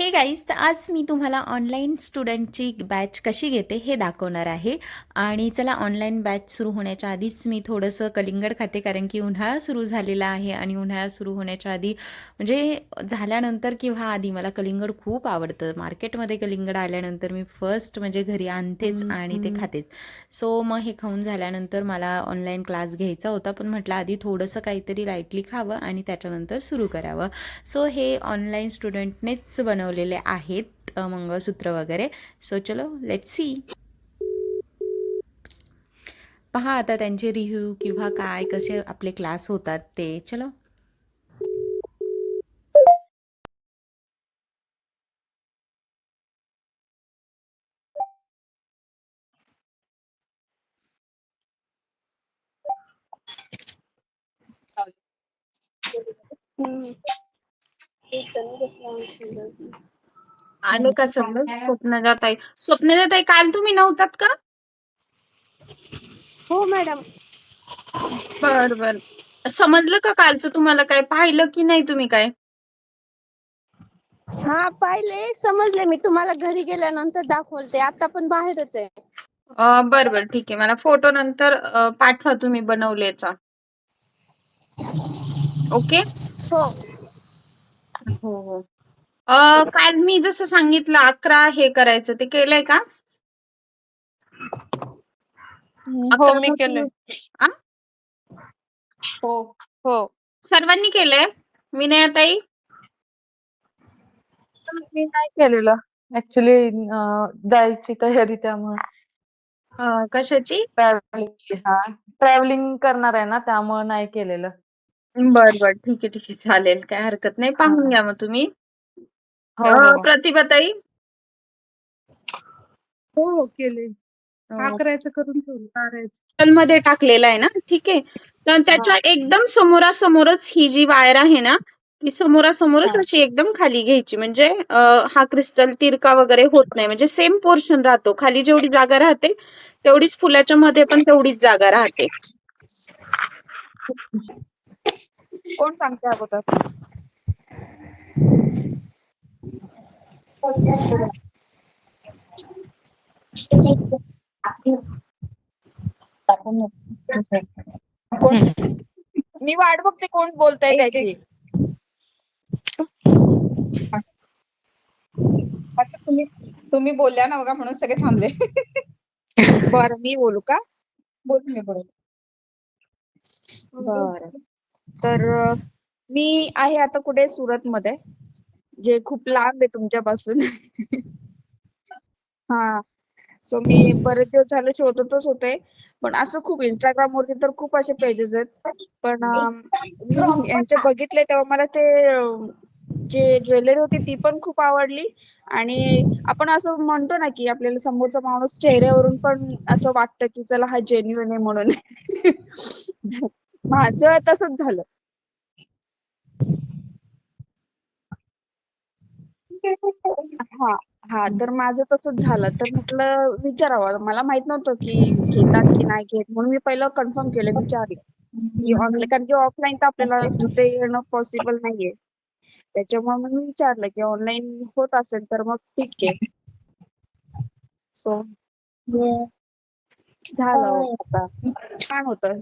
हे गाईज तर आज मी तुम्हाला ऑनलाईन स्टुडंटची बॅच कशी घेते हे दाखवणार आहे. आणि चला ऑनलाईन बॅच सुरू होण्याच्या आधीच मी थोडंसं कलिंगड खाते कारण की उन्हाळा सुरू झालेला आहे आणि उन्हाळा सुरू होण्याच्या आधी म्हणजे झाल्यानंतर किंवा आधी मला कलिंगड खूप आवडतं. मार्केटमध्ये कलिंगड आल्यानंतर मी फर्स्ट म्हणजे घरी आणतेच आणि ते खातेच. सो मग हे खाऊन झाल्यानंतर मला ऑनलाईन क्लास घ्यायचा होता पण म्हटलं आधी थोडंसं काहीतरी लाईटली खावं आणि त्याच्यानंतर सुरू करावं. सो हे ऑनलाईन स्टुडंटनेच बनवलेले आहेत मंगळसूत्र वगैरे. सो चलो लेट सी पहा आता त्यांचे रिव्ह्यू किंवा काय कसे आपले क्लास होतात ते. चलो. आले का समज? स्वप्नजाताई. स्वप्नजाताई काल तुम्ही नव्हतात का? हो मॅडम. बर बर. समजलं का कालचं तुम्हाला काय? पाहिलं की नाही तुम्ही काय? हा पाहिले. समजले मी. तुम्हाला घरी गेल्यानंतर दाखवते. आता पण बाहेरच आहे. बर बर. ठीक आहे. मला फोटो नंतर अ, पाठवा तुम्ही बनवल्याचा ओके? हो. हो हो. अ, काल मी जसं सांगितलं अकरा हे करायचं ते केलंय का? हो मी केलंय. आ? हो हो. सर्वांनी केलंय? विनयाताई? मी नाही केलेलं. ऍक्च्युली जायची तयारी त्यामुळे. अ, कशाची? ट्रॅव्हलिंग हा. ट्रॅव्हलिंग करणार आहे ना त्यामुळे नाही केलेलं. बर बर. ठीक आहे ठीक आहे. चालेल. काय हरकत नाही. पाहून घ्या मग तुम्ही. हो अ, हो. प्रतिभाताई हो हो. केले. करून ठेवलं. मध्ये टाकलेला आहे ना? ठीक आहे. तर त्याच्या एकदम समोरासमोरच ही जी वायर आहे ना ती समोरासमोरच हा. अशी एकदम खाली घ्यायची. म्हणजे अ, हा क्रिस्टल तिरका वगैरे होत नाही. म्हणजे सेम पोर्शन राहतो. खाली जेवढी जागा राहते तेवढीच फुलाच्या मध्ये पण तेवढीच जागा राहते. कोण सांगते अगोदर? मी वाट बघते कोण बोलताय त्याची. आता तुम्ही तुम्ही बोलल्या ना बघा म्हणून सगळे थांबले? बरं मी बोलू का? बोल मी बोल. बर. तर मी आहे आता कुठे सुरत मध्ये जे खूप लांब आहे तुमच्यापासून. हा. सो मी बरेच दिवस झाले शोधतच होते. पण असं खूप इंस्टाग्राम वरती तर खूप असे पेजेस आहेत. पण मी यांचे बघितले तेव्हा मला ते जे ज्वेलरी होती ती पण खूप आवडली. आणि आपण असं म्हणतो ना की आपल्याला समोरचा माणूस चेहऱ्यावरून पण असं वाटतं की चला हा जेन्युअन आहे म्हणून. माझं तसंच झालं. हा हा तर माझं तसंच झालं. तर म्हटलं विचारावं. मला माहीत नव्हतं की घेतात की नाही घेत. म्हणून मी पहिलं कन्फर्म केलं विचारलं. की ऑनलाईन कारण की ऑफलाईन तर आपल्याला तिथे येणं पॉसिबल नाहीये. त्याच्यामुळे मग मी विचारलं की ऑनलाईन होत असेल तर मग ठीक आहे. सो झालं आता. छान होतं.